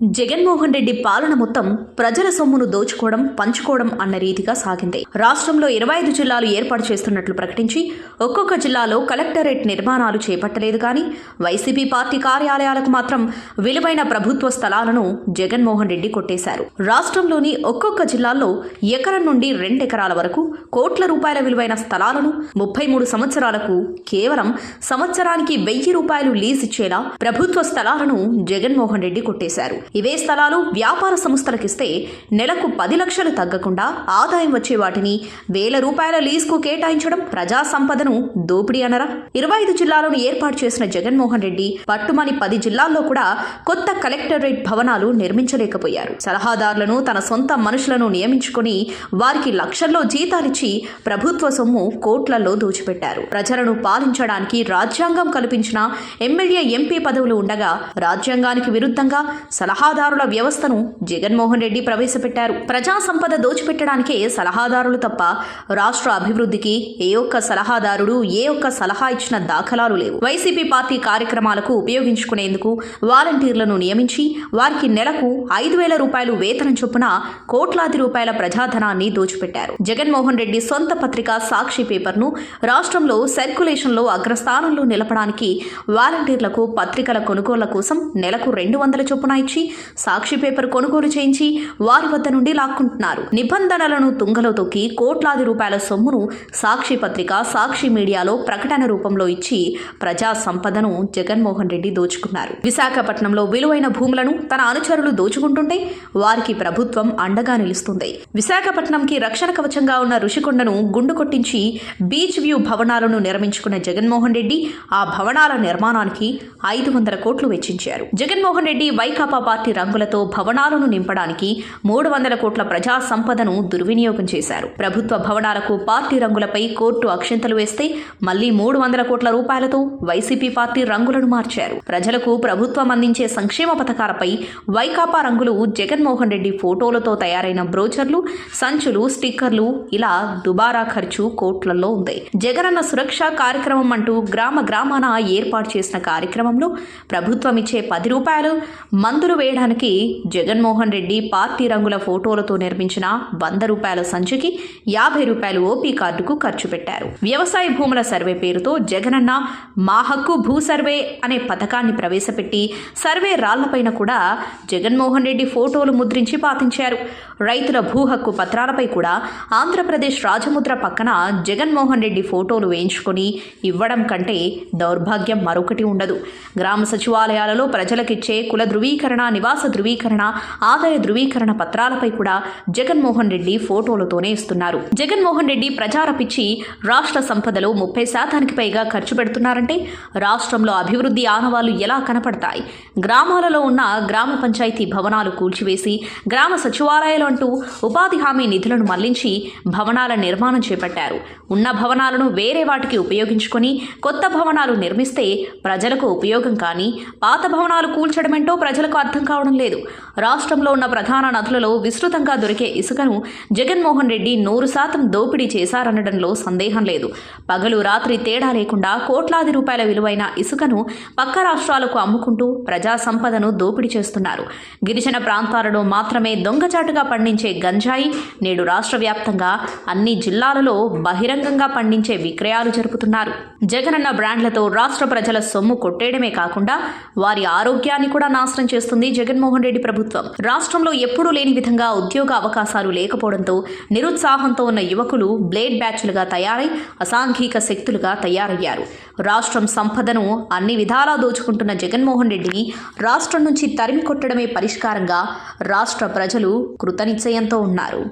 జగన్మోహన్ రెడ్డి పాలన మొత్తం ప్రజల సొమ్మును దోచుకోవడం పంచుకోవడం అన్న రీతిగా సాగింది. రాష్ట్రంలో ఇరవై ఐదు జిల్లాలు ఏర్పాటు చేస్తున్నట్లు ప్రకటించి ఒక్కొక్క జిల్లాలో కలెక్టరేట్ నిర్మాణాలు చేపట్టలేదు కానీ వైసీపీ పార్టీ కార్యాలయాలకు మాత్రం విలువైన ప్రభుత్వ స్థలాలను జగన్మోహన్ రెడ్డి కొట్టేశారు. రాష్ట్రంలోని ఒక్కొక్క జిల్లాల్లో ఎకరం నుండి రెండెకరాల వరకు కోట్ల రూపాయల విలువైన స్థలాలను ముప్పై మూడు సంవత్సరాలకు కేవలం సంవత్సరానికి వెయ్యి రూపాయలు లీజ్ ఇచ్చేలా ప్రభుత్వ స్థలాలను జగన్మోహన్ రెడ్డి కొట్టేశారు. ఇవే స్థలాలు వ్యాపార సంస్థలకిస్తే నెలకు పది లక్షలు తగ్గకుండా ఆదాయం వచ్చే వాటిని వేల రూపాయల లీజుకు కేటాయించడం ప్రజా సంపదను దోపిడీ అనరా. ఇరవై ఐదు జిల్లాలను ఏర్పాటు చేసిన జగన్మోహన్ రెడ్డి పట్టుమని పది జిల్లాల్లో కూడా కొత్త కలెక్టరేట్ భవనాలు నిర్మించలేకపోయారు. సలహాదారులను తన సొంత మనుషులను నియమించుకొని వారికి లక్షల్లో జీతాలిచ్చి ప్రభుత్వ సొమ్ము కోట్లలో దోచిపెట్టారు. ప్రజలను పాలించడానికి రాజ్యాంగం కల్పించిన ఎమ్మెల్యే ఎంపీ పదవులు ఉండగా రాజ్యాంగానికి విరుద్ధంగా సలహా సలహాదారుల వ్యవస్థను జగన్మోహన్ రెడ్డి ప్రవేశపెట్టారు. ప్రజా సంపద దోచిపెట్టడానికే సలహాదారులు తప్ప రాష్ట్ర అభివృద్ధికి ఏ ఒక్క సలహాదారుడు ఏ ఒక్క సలహా ఇచ్చిన దాఖలాలు లేవు. వైసీపీ పార్టీ కార్యక్రమాలకు ఉపయోగించుకునేందుకు వాలంటీర్లను నియమించి వారికి నెలకు ఐదు వేల రూపాయలు వేతనం చొప్పున కోట్లాది రూపాయల ప్రజాధనాన్ని దోచిపెట్టారు. జగన్మోహన్ రెడ్డి సొంత పత్రిక సాక్షి పేపర్ను రాష్ట్రంలో సర్క్యులేషన్లో అగ్రస్థానంలో నిలపడానికి వాలంటీర్లకు పత్రికల కొనుగోళ్ళ కోసం నెలకు రెండు వందల చొప్పున ఇచ్చి సాక్షి పేపర్ కొనుగోలు చేయించి వారి వద్ద నుండి లాక్కుంటున్నారు. నిబంధనలను తుంగలో తొక్కి కోట్లాది రూపాయల సొమ్మును సాక్షి పత్రిక సాక్షి మీడియాలో ప్రకటన రూపంలో ఇచ్చి ప్రజా సంపదను జగన్మోహన్ రెడ్డి దోచుకున్నారు. విశాఖపట్నంలో విలువైన భూములను తన అనుచరులు దోచుకుంటుంటే వారికి ప్రభుత్వం అండగా నిలుస్తుంది. విశాఖపట్నంకి రక్షణ కవచంగా ఉన్న ఋషికొండను గుండు కొట్టించి బీచ్ వ్యూ భవనాలను నిర్మించుకున్న జగన్మోహన్ రెడ్డి ఆ భవనాల నిర్మాణానికి ఐదు వందల కోట్లు వెచ్చించారు. జగన్మోహన్ రెడ్డి వైకాపా పార్టీ రంగులతో భవనాలను నింపడానికి మూడు వందల కోట్ల ప్రజా సంపదను దుర్వినియోగం చేశారు. ప్రభుత్వ భవనాలకు పార్టీ రంగులపై కోర్టు అక్షింతలు వేస్తే మళ్ళీ మూడు వందల కోట్ల రూపాయలతో వైసీపీ పార్టీ రంగులను మార్చారు. ప్రజలకు ప్రభుత్వం అందించే సంక్షేమ పథకాలపై వైకాపా రంగులు జగన్మోహన్ రెడ్డి ఫోటోలతో తయారైన బ్రోచర్లు సంచులు స్టిక్కర్లు ఇలా దుబారా ఖర్చు కోట్లలో ఉంది. జగనన్న సురక్ష కార్యక్రమం అంటూ గ్రామ గ్రామాన ఏర్పాటు చేసిన కార్యక్రమంలో ప్రభుత్వం ఇచ్చే పది రూపాయలు మందులు వేయడానికి జగన్మోహన్ రెడ్డి పార్టీ రంగుల ఫోటోలతో నిర్మించిన వంద రూపాయల సంచికి యాభై రూపాయలు ఓపీ కార్డుకు ఖర్చు పెట్టారు. వ్యవసాయ భూముల సర్వే పేరుతో జగనన్న మా హక్కు భూ సర్వే అనే పథకాన్ని ప్రవేశపెట్టి సర్వే రాళ్ళపైన కూడా జగన్మోహన్ రెడ్డి ఫోటోలు ముద్రించి పాతించారు. రైతుల భూ హక్కు పత్రాలపై కూడా ఆంధ్రప్రదేశ్ రాజముద్ర పక్కన జగన్మోహన్ రెడ్డి ఫోటోలు వేయించుకొని ఇవ్వడం కంటే దౌర్భాగ్యం మరొకటి ఉండదు. గ్రామ సచివాలయాలలో ప్రజలకిచ్చే కుల ధృవీకరణ నివాస ధృవీకరణ ఆదాయ ధృవీకరణ పత్రాలపై కూడా జగన్మోహన్ రెడ్డి ఫోటోలతోనే ఇస్తున్నారు. జగన్మోహన్ రెడ్డి ప్రచార పిచ్చి రాష్ట్ర సంపదలో ముప్పై శాతానికి పైగా ఖర్చు పెడుతున్నారంటే రాష్ట్రంలో అభివృద్ధి ఆనవాళ్ళు ఎలా కనపడతాయి? గ్రామాలలో ఉన్న గ్రామ పంచాయతీ భవనాలు కూల్చివేసి గ్రామ సచివాలయాలు అంటూ ఉపాధి హామీ నిధులను మళ్ళించి భవనాల నిర్మాణం చేపట్టారు. ఉన్న భవనాలను వేరే వాటికి ఉపయోగించుకొని కొత్త భవనాలు నిర్మిస్తే ప్రజలకు ఉపయోగం కానీ పాత భవనాలు కూల్చడమేంటో ప్రజలకు అర్థం అర్థం కావడం లేదు. రాష్ట్రంలో ఉన్న ప్రధాన నదులలో విస్తృతంగా దొరికే ఇసుకను జగన్మోహన్ రెడ్డి నూరు శాతం దోపిడీ చేశారనడంలో సందేహం లేదు. పగలు రాత్రి తేడా లేకుండా కోట్లాది రూపాయల విలువైన ఇసుకను పక్క రాష్ట్రాలకు అమ్ముకుంటూ ప్రజా సంపదను దోపిడీ చేస్తున్నారు. గిరిజన ప్రాంతాలలో మాత్రమే దొంగచాటుగా పండించే గంజాయి నేడు రాష్ట్ర వ్యాప్తంగా అన్ని జిల్లాలలో బహిరంగంగా పండించే విక్రయాలు జరుపుతున్నారు. జగనన్న బ్రాండ్లతో రాష్ట్ర ప్రజల సొమ్ము కొట్టేయడమే కాకుండా వారి ఆరోగ్యాన్ని కూడా నాశనం చేస్తుంది జగన్మోహన్ రెడ్డి ప్రభుత్వం. రాష్ట్రంలో ఎప్పుడూ లేని విధంగా ఉద్యోగ అవకాశాలు లేకపోవడంతో నిరుత్సాహంతో ఉన్న యువకులు బ్లేడ్ బ్యాచ్లుగా తయారై అసాంఘిక శక్తులుగా తయారయ్యారు. రాష్ట్రం సంపదను అన్ని విధాలా దోచుకుంటున్న జగన్మోహన్ రెడ్డిని రాష్ట్రం నుంచి తరిమి కొట్టడమే పరిష్కారంగా రాష్ట్ర ప్రజలు కృతనిశ్చయంతో ఉన్నారు.